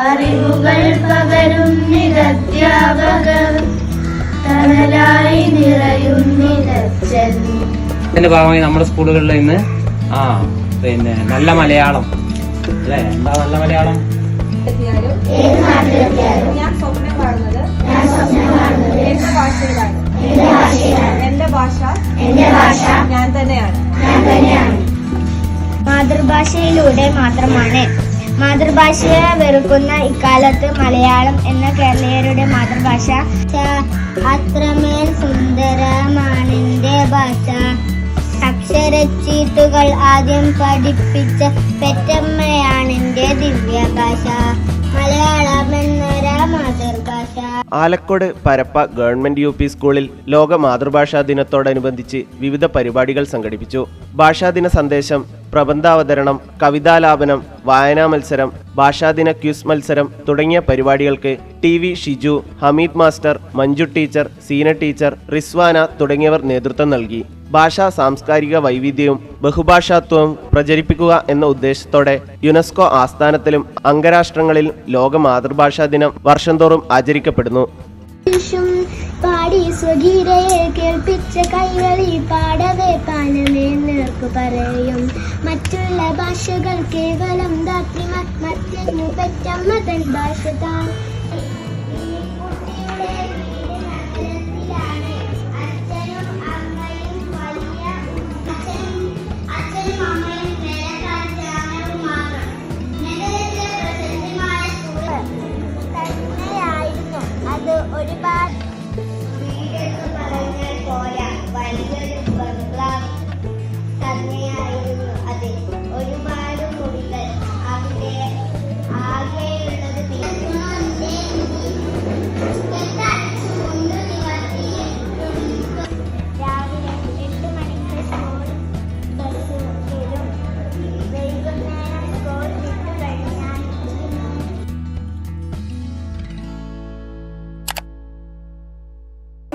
അറിവുകൾ പകരും നിരധ്യാപകർ. തണലായി നിറയും നിരച്ചൻ. ഇതിന്റെ ഭാഗമായി നമ്മുടെ സ്കൂളുകളിൽ ഇന്ന് ആ പിന്നെ നല്ല മലയാളം. അല്ലേ? എന്താ നല്ല മലയാളം? ഞാൻ സ്വപ്നം കാണുന്നത്. എന്റെ ഭാഷയിലാണ്. എന്റെ ഭാഷ എന്റെ ഭാഷ ഞാൻ തന്നെയാണ്. ഞാൻ തന്നെയാണ്. മാതൃഭാഷയിലൂടെ മാത്രമാണ് മാതൃഭാഷയെ വെറുക്കുന്ന ഇക്കാലത്ത് മലയാളം എന്ന കേരളീയരുടെ മാതൃഭാഷ അത്രമേൽ സുന്ദരമാണെന്റെ ഭാഷ. അക്ഷരച്ചീട്ടുകൾ ആദ്യം പഠിപ്പിച്ച പെറ്റമ്മയാണിന്റെ ദിവ്യഭാഷ. Alakode Parappa government U P സ്കൂളിൽ ലോക മാതൃഭാഷാ ദിനത്തോടനുബന്ധിച്ച് വിവിധ പരിപാടികൾ സംഘടിപ്പിച്ചു. ഭാഷാദിന സന്ദേശം പ്രബന്ധാവതരണം കവിതാലാപനം വായനാ മത്സരം ഭാഷാദിന ക്യൂസ് മത്സരം തുടങ്ങിയ പരിപാടികൾക്ക് T V Shiju Hameed master Manju teacher Seena teacher Rizwana തുടങ്ങിയവർ നേതൃത്വം നൽകി. ഭാഷാ സാംസ്കാരിക വൈവിധ്യവും ബഹുഭാഷാത്വവും പ്രചരിപ്പിക്കുക എന്ന ഉദ്ദേശത്തോടെ യുനെസ്കോ ആസ്ഥാനത്തിലും അംഗരാഷ്ട്രങ്ങളിൽ ലോക മാതൃഭാഷാ ദിനം വർഷം തോറും ആചരിക്കപ്പെടുന്നു. മറ്റുള്ള ഭാഷകൾ കേവലം